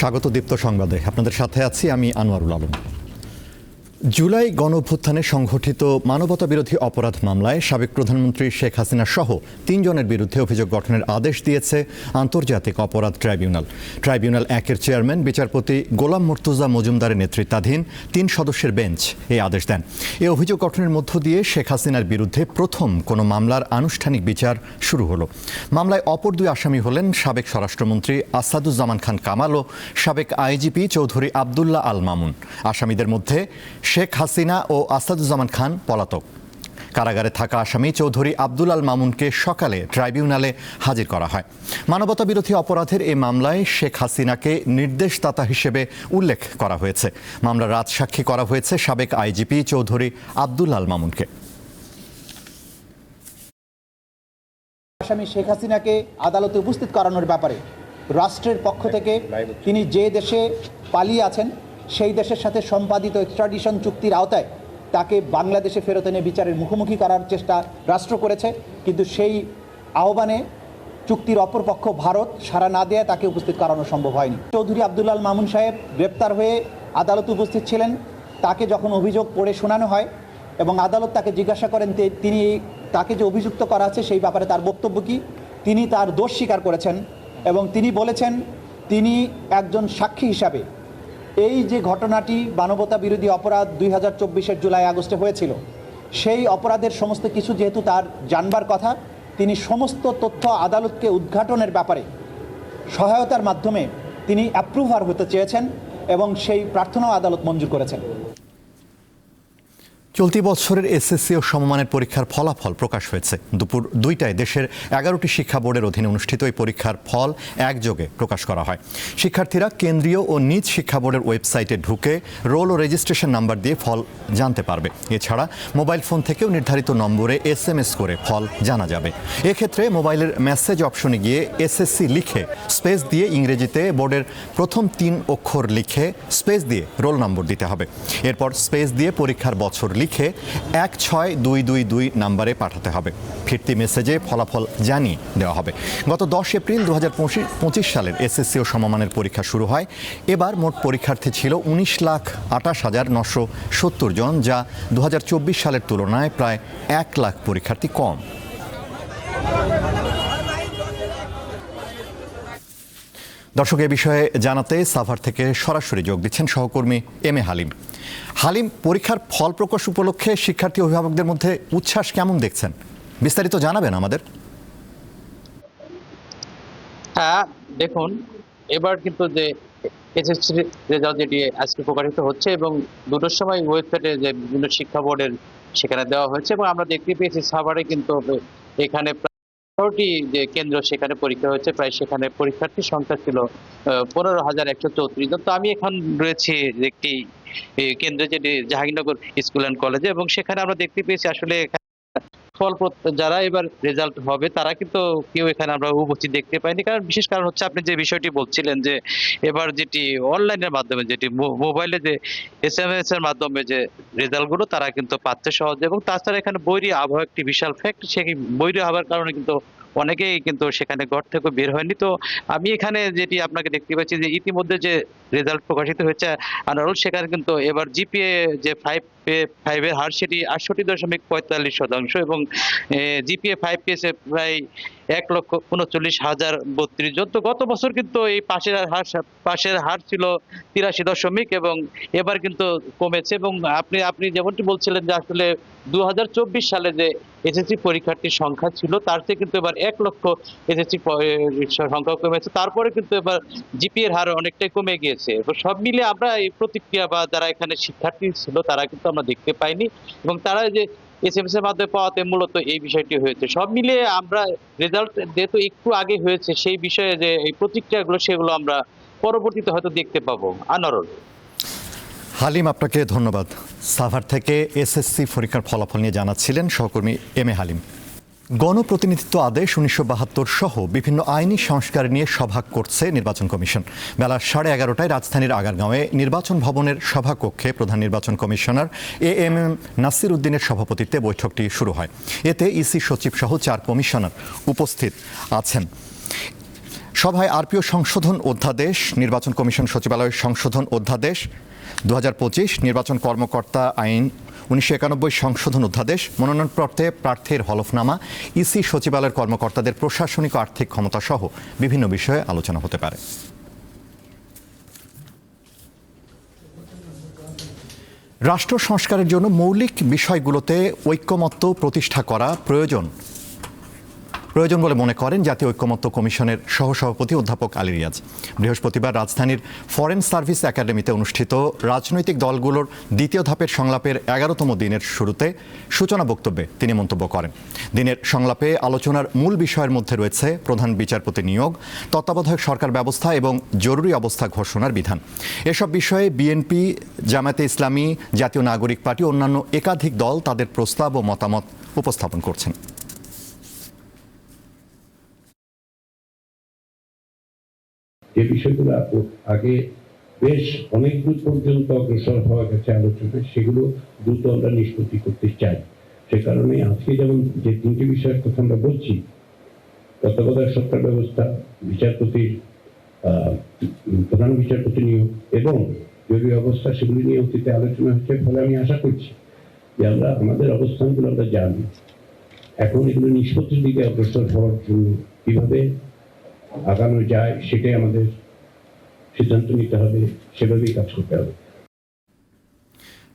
স্বাগত দীপ্ত সংবাদে। আপনাদের সাথে আছি আমি আনোয়ারুল আলম। জুলাই গণঅভ্যুত্থানে সংঘটিত মানবতা বিরোধী অপরাধ মামলায় সাবেক প্রধানমন্ত্রী শেখ হাসিনা সহ তিনজনের বিরুদ্ধে অভিযোগ গঠনের আদেশ দিয়েছে আন্তর্জাতিক অপরাধ ট্রাইব্যুনাল। ট্রাইব্যুনাল একের চেয়ারম্যান, বিচারপতি গোলাম মুর্তুজা মজুমদারের নেতৃত্বাধীন তিন সদস্যের বেঞ্চ এই আদেশ দেন। এই অভিযোগ গঠনের মধ্য দিয়ে শেখ হাসিনার বিরুদ্ধে প্রথম কোনো মামলার আনুষ্ঠানিক বিচার শুরু হলো। মামলায় অপর দুই আসামি হলেন সাবেক স্বরাষ্ট্রমন্ত্রী আসাদুজ্জামান খান কামাল ও সাবেক আইজিপি চৌধুরী আবদুল্লাহ আল মামুন। আসামিদের মধ্যে শেখ হাসিনা ও আসাদুজ্জামান খান পলাতক। কারাগারে থাকা আসামি চৌধুরী আব্দুল আল মামুনকে সকালে ট্রাইব্যুনালে হাজির করা হয়। মানবতা বিরোধী অপরাধের এই মামলায় শেখ হাসিনাকে নির্দেশদাতা হিসেবে উল্লেখ করা হয়েছে। মামলার রাজসাক্ষী করা হয়েছে সাবেক আইজিপি চৌধুরী আব্দুল আল মামুনকে। আসামি শেখ হাসিনাকে আদালতে উপস্থিত করানোর ব্যাপারে রাষ্ট্রের পক্ষ থেকে তিনি যে দেশে পালিয়ে আছেন সেই দেশের সাথে সম্পাদিত এক্সট্রাডিশন চুক্তির আওতায় তাকে বাংলাদেশে ফেরত এনে বিচারের মুখোমুখি করার চেষ্টা রাষ্ট্র করেছে। কিন্তু সেই আহ্বানে চুক্তির অপরপক্ষ ভারত সারা না দেয়া তাকে উপস্থিত করানো সম্ভব হয়নি। চৌধুরী আবদুল্লাল মামুন সাহেব গ্রেপ্তার হয়ে আদালতে উপস্থিত ছিলেন। তাকে যখন অভিযোগ পড়ে শোনানো হয় এবং আদালত তাকে জিজ্ঞাসা করেন তিনি তাকে যে অভিযুক্ত করা আছে সেই ব্যাপারে তার বক্তব্য কী? তিনি তার দোষ স্বীকার করেছেন এবং তিনি বলেছেন, তিনি একজন সাক্ষী হিসাবে এই যে ঘটনাটি মানবতা বিরোধী অপরাধ দুই হাজার চব্বিশের জুলাই আগস্টে হয়েছিল, সেই অপরাধের সমস্ত কিছু যেহেতু তার জানবার কথা, তিনি সমস্ত তথ্য আদালতকে উদ্ঘাটনের ব্যাপারে সহায়তার মাধ্যমে তিনি অ্যাপ্রুভার হতে চেয়েছেন এবং সেই প্রার্থনাও আদালত মঞ্জুর করেছেন। চলতি বছরের এসএসসি ও সমমানের পরীক্ষার ফলাফল প্রকাশ হয়েছে। দুপুর দুইটায় দেশের এগারোটি শিক্ষা বোর্ডের অধীনে অনুষ্ঠিত এই পরীক্ষার ফল একযোগে প্রকাশ করা হয়। শিক্ষার্থীরা কেন্দ্রীয় ও নিজ শিক্ষা বোর্ডের ওয়েবসাইটে ঢুকে রোল ও রেজিস্ট্রেশন নাম্বার দিয়ে ফল জানতে পারবে। এছাড়া মোবাইল ফোন থেকেও নির্ধারিত নম্বরে এস করে ফল জানা যাবে। এক্ষেত্রে মোবাইলের মেসেজ অপশনে গিয়ে এসএসসি লিখে স্পেস দিয়ে ইংরেজিতে বোর্ডের প্রথম তিন অক্ষর লিখে স্পেস দিয়ে রোল নম্বর দিতে হবে। এরপর স্পেস দিয়ে পরীক্ষার বছর লিখে এক ছয় দুই দুই দুই নাম্বারে পাঠাতে হবে। ফিরতি মেসেজে ফলাফল জানিয়ে দেওয়া হবে। গত দশ এপ্রিল দু পঁচিশ সালের এসএসসি ও সমমানের পরীক্ষা শুরু হয়। এবার মোট পরীক্ষার্থী ছিল উনিশ লাখ আটাশ হাজার নশো সত্তর জন, যা দু হাজার চব্বিশ সালের তুলনায় প্রায় এক লাখ পরীক্ষার্থী কম। দর্শক, এ বিষয়ে জানাতে সাভার থেকে সরাসরি যোগ দিচ্ছেন সহকর্মী এম এ হালিম। হালিম, পরীক্ষার ফল প্রকাশ উপলক্ষে শিক্ষার্থী অভিভাবকদের মধ্যে উচ্ছ্বাস কেমন দেখছেন? বিস্তারিত জানাবেন আমাদের। হ্যাঁ দেখুন, এবার কিন্তু যে এসএসসি রেজাল্ট যেটি আজকে প্রকাশিত হচ্ছে এবং দুটোর সময় ওয়েবসাইটে যে বিভিন্ন শিক্ষা বোর্ডের সেখানে দেওয়া হয়েছে এবং আমরা দেখতে পেয়েছি সাভারে কিন্তু এখানে বারোটি যে কেন্দ্র সেখানে পরীক্ষা হয়েছে, প্রায় সেখানে পরীক্ষার্থীর সংখ্যা ছিল পনেরো হাজার একশো চৌত্রিশ জন। তো আমি এখন রয়েছি একটি কেন্দ্র যেটি জাহাঙ্গীরনগর স্কুল অ্যান্ড কলেজে এবং সেখানে আমরা দেখতে পেয়েছি আসলে ফল যারা এবার রেজাল্ট হবে, তারা কিন্তু কেউ এখানে আমরা উপস্থিত দেখতে পাইনি। কারণ বিশেষ কারণ হচ্ছে আপনি যে বিষয়টি বলছিলেন যে, এবার যেটি অনলাইনের মাধ্যমে, যেটি মোবাইলে যে এস এম এস এর মাধ্যমে যে রেজাল্টগুলো তারা কিন্তু পাচ্ছে সহজে। এবং তাছাড়া এখানে বৈরী আবহাওয়া একটি বিশাল ফ্যাক্ট সেই বৈরী আবহাওয়ার কারণে কিন্তু অনেকেই কিন্তু সেখানে ঘর থেকে বের হয়নি। তো আমি এখানে যেটি আপনাকে দেখতে পাচ্ছি যে ইতিমধ্যে যে রেজাল্ট প্রকাশিত হয়েছে, আনারুল, সেখানে কিন্তু এবার জিপিএ যে ফাইভ ফাইভের হার, সেটি আটষট্টি দশমিক পঁয়তাল্লিশ শতাংশ এবং জিপিএ ফাইভ পেয়েছে প্রায় এক লক্ষ উনচল্লিশ হাজার বত্রিশ জন। তো গত বছর কিন্তু এই পাশের হার পাশের হার ছিল তিরাশি দশমিক এবং এবার কিন্তু কমেছে এবং আপনি আপনি যেমনটি বলছিলেন যে আসলে দু হাজার চব্বিশ সালে যে এসএসসি পরীক্ষার্থীর সংখ্যা ছিল, তার চেয়ে কিন্তু এবার এক লক্ষ এসএসসি সংখ্যা কমেছে। তারপরে কিন্তু এবার জিপি এর হার অনেকটাই কমে গিয়েছে। সব মিলে আমরা এই প্রতিক্রিয়া বা যারা এখানে শিক্ষার্থী ছিল, তারা কিন্তু আমরা দেখতে পাইনি এবং তারা যে এস এম এস এর মাধ্যমে পাওয়াতে মূলত এই বিষয়টি হয়েছে। সব মিলিয়ে আমরা রেজাল্ট যেহেতু একটু আগে হয়েছে, সেই বিষয়ে যে এই প্রতিক্রিয়াগুলো সেগুলো আমরা পরবর্তীতে হয়তো দেখতে পাবো। আনারল হালিম, আপনাকে ধন্যবাদ। সাভার থেকে এসএসসি পরীক্ষার ফলাফল নিয়ে জানাচ্ছিলেন সহকর্মী এম এ হালিম। গণপ্রতিনিধিত্ব আদেশ উনিশশো বাহাত্তর সহ বিভিন্ন আইনি সংস্কার নিয়ে সভা করছে নির্বাচন কমিশন। বেলা সাড়ে এগারোটায় রাজধানীর আগারগাঁওয়ে নির্বাচন ভবনের সভাকক্ষে প্রধান নির্বাচন commissioner A M M Nasir উদ্দিনের সভাপতিত্বে বৈঠকটি শুরু হয়। এতে ইসি সচিব সহ চার কমিশনার উপস্থিত আছেন। সভায় আরপিও সংশোধন অধ্যাদেশ, নির্বাচন কমিশন সচিবালয় সংশোধন অধ্যাদেশ দু হাজার পঁচিশ নির্বাচন কর্মকর্তা আইন, উনিশশো একানব্বই সংশোধন অধ্যাদেশ মনোনয়নপত্রে প্রার্থীর হলফনামা, ইসি সচিবালয়ের কর্মকর্তাদের প্রশাসনিক আর্থিক ক্ষমতা সহ বিভিন্ন বিষয়ে আলোচনা হতে পারে। রাষ্ট্র সংস্কারের জন্য মৌলিক বিষয়গুলোতে ঐক্যমত্য প্রতিষ্ঠা করা প্রয়োজন। প্রয়োজন বলে মনে করেন জাতীয় ঐক্যমত্য কমিশনের সহসভাপতি অধ্যাপক আলী রিয়াজ। বৃহস্পতিবার রাজধানীর ফরেন সার্ভিস একাডেমিতে অনুষ্ঠিত রাজনৈতিক দলগুলোর দ্বিতীয় ধাপের সংলাপের এগারোতম দিনের শুরুতে সূচনা বক্তব্যে তিনি মন্তব্য করেন। দিনের সংলাপে আলোচনার মূল বিষয়ের মধ্যে রয়েছে প্রধান বিচারপতি নিয়োগ, তত্ত্বাবধায়ক সরকার ব্যবস্থা এবং জরুরি অবস্থা ঘোষণার বিধান। এসব বিষয়ে বিএনপি, জামায়াতে ইসলামী, জাতীয় নাগরিক পার্টি, অন্যান্য একাধিক দল তাদের প্রস্তাব ও মতামত উপস্থাপন করছেন। বিষয়গুলো আগে বেশ অনেক দূর পর্যন্ত অগ্রসর হওয়া গেছে আলোচনা সেগুলো দ্রুত আমরা নিষ্পত্তি করতে চাই। সে কারণে আজকে যেমন যে তিনটি বিষয়ের কথা আমরা বলছি, তত্ত্বাবধায়ক সরকার ব্যবস্থা বিচারপতির প্রধান বিচারপতি নিয়োগ এবং জরুরি অবস্থা সেগুলি নিয়ে অতীতে আলোচনা হচ্ছে, ফলে আমি আশা করছি যে আমরা আমাদের অবস্থানগুলো আমরা জানি। এখন এগুলো নিষ্পত্তির দিকে অগ্রসর হওয়ার জন্য কীভাবে আগানো যায় সেটাই আমাদের সিদ্ধান্ত নিতে হবে সেভাবেই কাজ করতে হবে।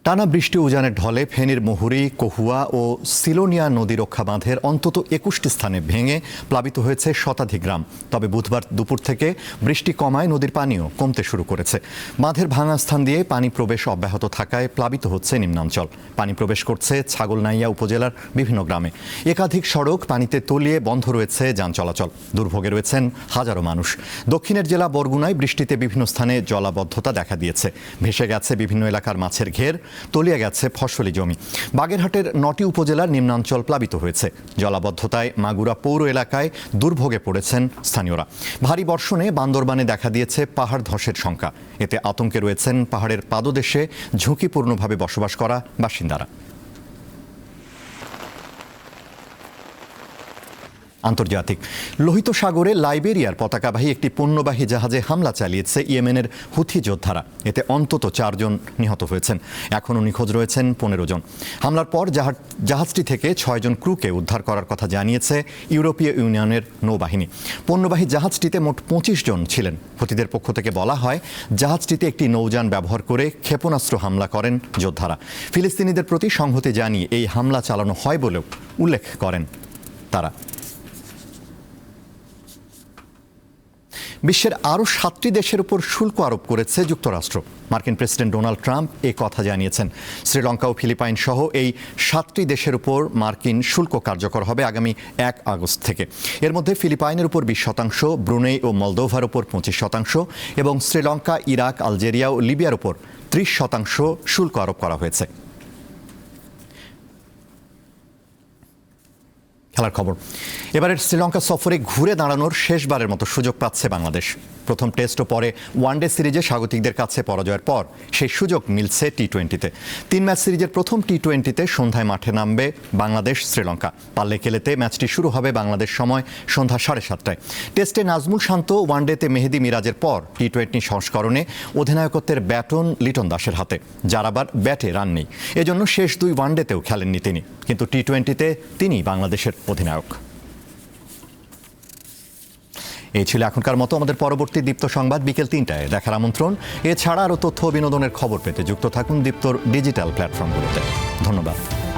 টানা বৃষ্টি উজানের ঢলে ফেনীর মুহুরী, কহুয়া ও সিলোনিয়া নদী রক্ষা বাঁধের অন্তত একুশটি স্থানে ভেঙে প্লাবিত হয়েছে শতাধিক গ্রাম। তবে বুধবার দুপুর থেকে বৃষ্টি কমায় নদীর পানিও কমতে শুরু করেছে। বাঁধের ভাঙা স্থান দিয়ে পানি প্রবেশ অব্যাহত থাকায় প্লাবিত হচ্ছে নিম্নাঞ্চল। পানি প্রবেশ করছে ছাগলনাইয়া উপজেলার বিভিন্ন গ্রামে। একাধিক সড়ক পানিতে তলিয়ে বন্ধ রয়েছে যান চলাচল। দুর্ভোগে রয়েছেন হাজারো মানুষ। দক্ষিণের জেলা বরগুনায় বৃষ্টিতে বিভিন্ন স্থানে জলাবদ্ধতা দেখা দিয়েছে। ভেসে গেছে বিভিন্ন এলাকার মাছের ঘের। তলিয়ে গেছে ফসলি জমি। বাগেরহাটের নটি উপজেলার নিম্নাঞ্চল প্লাবিত হয়েছে। জলাবদ্ধতায় মাগুরা পৌর এলাকায় দুর্ভোগে পড়েছেন স্থানীয়রা। ভারী বর্ষণে বান্দরবানে দেখা দিয়েছে পাহাড় ধসের সংখ্যা। এতে আতঙ্কে রয়েছেন পাহাড়ের পাদদেশে ঝুঁকিপূর্ণভাবে বসবাস করা বাসিন্দারা। আন্তর্জাতিক। লোহিত সাগরে লাইবেরিয়ার পতাকাবাহী একটি পণ্যবাহী জাহাজে হামলা চালিয়েছে ইয়েমেনের হুথি যোদ্ধারা। এতে অন্তত চারজন নিহত হয়েছেন। এখনও নিখোঁজ রয়েছেন পনেরো জন। হামলার পর জাহাজ- জাহাজটি থেকে ছয়জন ক্রুকে উদ্ধার করার কথা জানিয়েছে ইউরোপীয় ইউনিয়নের নৌবাহিনী। পণ্যবাহী জাহাজটিতে মোট পঁচিশ জন ছিলেন। হুতিদের পক্ষ থেকে বলা হয়, জাহাজটিতে একটি নৌযান ব্যবহার করে ক্ষেপণাস্ত্র হামলা করেন যোদ্ধারা। ফিলিস্তিনিদের প্রতি সংহতি জানিয়ে এই হামলা চালানো হয় বলেও উল্লেখ করেন তারা। বিশ্বের আরও সাতটি দেশের উপর শুল্ক আরোপ করেছে যুক্তরাষ্ট্র। মার্কিন প্রেসিডেন্ট ডোনাল্ড ট্রাম্প এ কথা জানিয়েছেন। শ্রীলঙ্কা ও ফিলিপাইন সহ এই সাতটি দেশের উপর মার্কিন শুল্ক কার্যকর হবে আগামী এক আগস্ট থেকে। এর মধ্যে ফিলিপাইনের উপর বিশ শতাংশ, ব্রুনেই ও মলদোভার উপর পঁচিশ শতাংশ এবং শ্রীলঙ্কা, ইরাক, আলজেরিয়া ও লিবিয়ার উপর ত্রিশ শতাংশ শুল্ক আরোপ করা হয়েছে। খেলার খবর। এবারের শ্রীলঙ্কা সফরে ঘুরে দাঁড়ানোর শেষবারের মতো সুযোগ পাচ্ছে বাংলাদেশ। প্রথম টেস্ট ও পরে ওয়ানডে সিরিজে স্বাগতিকদের কাছে পরাজয়ের পর সেই সুযোগ মিলছে টি টোয়েন্টিতে তিন ম্যাচ সিরিজের প্রথম টি টোয়েন্টিতে সন্ধ্যায় মাঠে নামবে বাংলাদেশ শ্রীলঙ্কা। পাল্লে খেলেতে ম্যাচটি শুরু হবে বাংলাদেশ সময় সন্ধ্যা সাড়ে সাতটায়। টেস্টে নাজমুল শান্ত ওয়ানডেতে মেহেদি মিরাজের পর টি টোয়েন্টি সংস্করণে অধিনায়কত্বের ব্যাটন লিটন দাসের হাতে, যার আবার ব্যাটে রান নেই। এজন্য শেষ দুই ওয়ানডেতেও খেলেননি তিনি। কিন্তু টি টোয়েন্টিতে তিনি বাংলাদেশের অধিনায়ক। এই ছিল এখনকার মতো। আমাদের পরবর্তী দীপ্ত সংবাদ বিকেল তিনটায়। দেখার আমন্ত্রণ। এছাড়া আরও তথ্য বিনোদনের খবর পেতে যুক্ত থাকুন দীপ্তর ডিজিটাল প্ল্যাটফর্মগুলোতে। ধন্যবাদ।